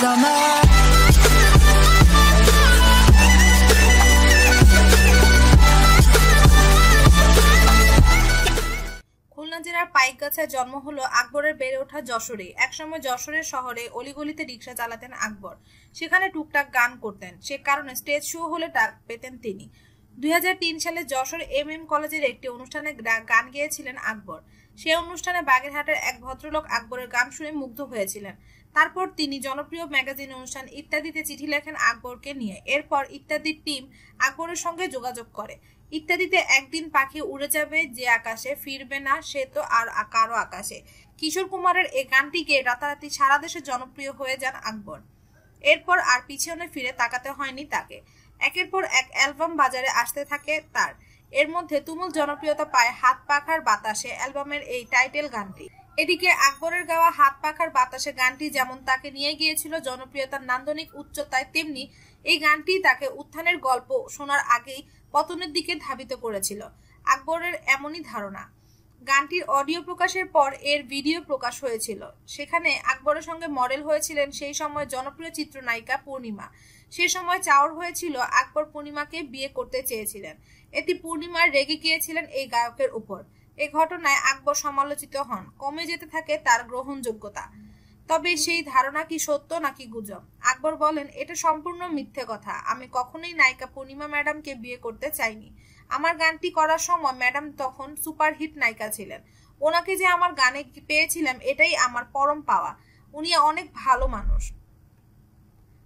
summer. জেলার পাইকগাছায় জন্ম হলো আকবরের বেড়ে ওঠা যশোরে। একসময় যশোরের শহরে অলিগলিতে রিক্সা চালাতেন আকবর। সেখানে টুকটাক গান করতেন। সে কারণে স্টেজ শো হলে ডাক পেতেন তিনি। দুই হাজার তিন সালে যশোর এম এম কলেজের একটি অনুষ্ঠানে গান গেয়েছিলেন আকবর। সেই অনুষ্ঠানে বাগেরহাটের এক ভদ্রলোক আকবরের গান শুনে মুগ্ধ হয়েছিলেন। তারপর তিনি জনপ্রিয় ম্যাগাজিন অনুষ্ঠান ইত্যাদিতে চিঠি লেখেন আকবরকে নিয়ে। এরপর ইত্যাদির টিম আকবরের সঙ্গে যোগাযোগ করে। ইত্যাদিতে একদিন পাখি উড়ে যাবে, যে আকাশে ফিরবে না সে তো আর কারও আকাশে। কিশোর কুমারের এই গানটিকে রাতারাতি সারা দেশে জনপ্রিয় হয়ে যান আকবর। এরপর আর পিছনে ফিরে তাকাতে হয়নি তাকে। একের পর এক অ্যালবাম বাজারে আসতে থাকে তার। এর মধ্যে তুমুল জনপ্রিয়তা পায় হাত পাখার বাতাসে অ্যালবামের এই টাইটেল গানটি। এদিকে আকবরের গাওয়া হাত পাখার বাতাসে গানটি যেমন তাকে নিয়ে গিয়েছিল জনপ্রিয়তার নান্দনিক উচ্চতায়, তেমনি এই গানটি তাকে উত্থানের গল্প শোনার আগেই পতনের দিকে ধাবিত করেছিল। আকবরের এমনই ধারণা গানটির অডিও প্রকাশের পর এর ভিডিও প্রকাশ হয়েছিল। সেখানে আকবরের সঙ্গে মডেল হয়েছিলেন সেই সময় জনপ্রিয় চিত্রনায়িকা পূর্ণিমা। সে সময় চাওর হয়েছিল আকবর পূর্ণিমাকে বিয়ে করতে চেয়েছিলেন। এটি পূর্ণিমা রেগে গিয়েছিলেন এই গায়কের উপর। এ ঘটনায় আকবর সমালোচিত হন। কমে যেতে থাকে তার গ্রহণযোগ্যতা। তবে সেই ধারণা কি সত্য নাকি গুজব? আকবর বলেন, এটা সম্পূর্ণ মিথ্যে কথা। আমি কখনোই নায়িকা পূর্ণিমা ম্যাডামকে বিয়ে করতে চাইনি। আমার গানটি করার সময় ম্যাডাম তখন সুপারহিট নায়িকা ছিলেন। ওনাকে যে আমার গানে পেয়েছিলাম, এটাই আমার পরম পাওয়া। উনি অনেক ভালো মানুষ।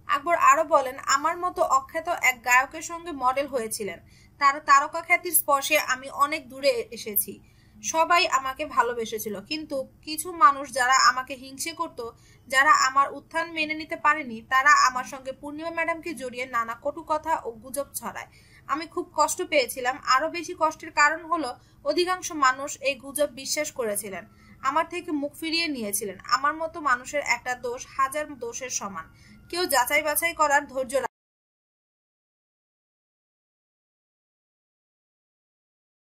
আকবর আরও বলেন, আমার মতো অখ্যাত এক গায়কের সঙ্গে মডেল হয়েছিলেন। তার তারকা খ্যাতির স্পর্শে আমি অনেক দূরে এসেছি। সবাই আমাকে ভালোবেসেছিল। কিন্তু কিছু মানুষ যারা আমাকে হিংসে করত, যারা আমার উত্থান মেনে নিতে পারেনি, তারা আমার সঙ্গে পূর্ণিমা ম্যাডামকে জড়িয়ে নানা কটু কথা ও গুজব ছড়ায়। আমি খুব কষ্ট পেয়েছিলাম। আরও বেশি কষ্টের কারণ হলো, অধিকাংশ মানুষ এই গুজব বিশ্বাস করেছিলেন। আমার থেকে মুখ ফিরিয়ে নিয়েছিলেন। আমার মতো মানুষের একটা দোষ হাজার দোষের সমান। কেউ যাচাই বাছাই করার ধৈর্য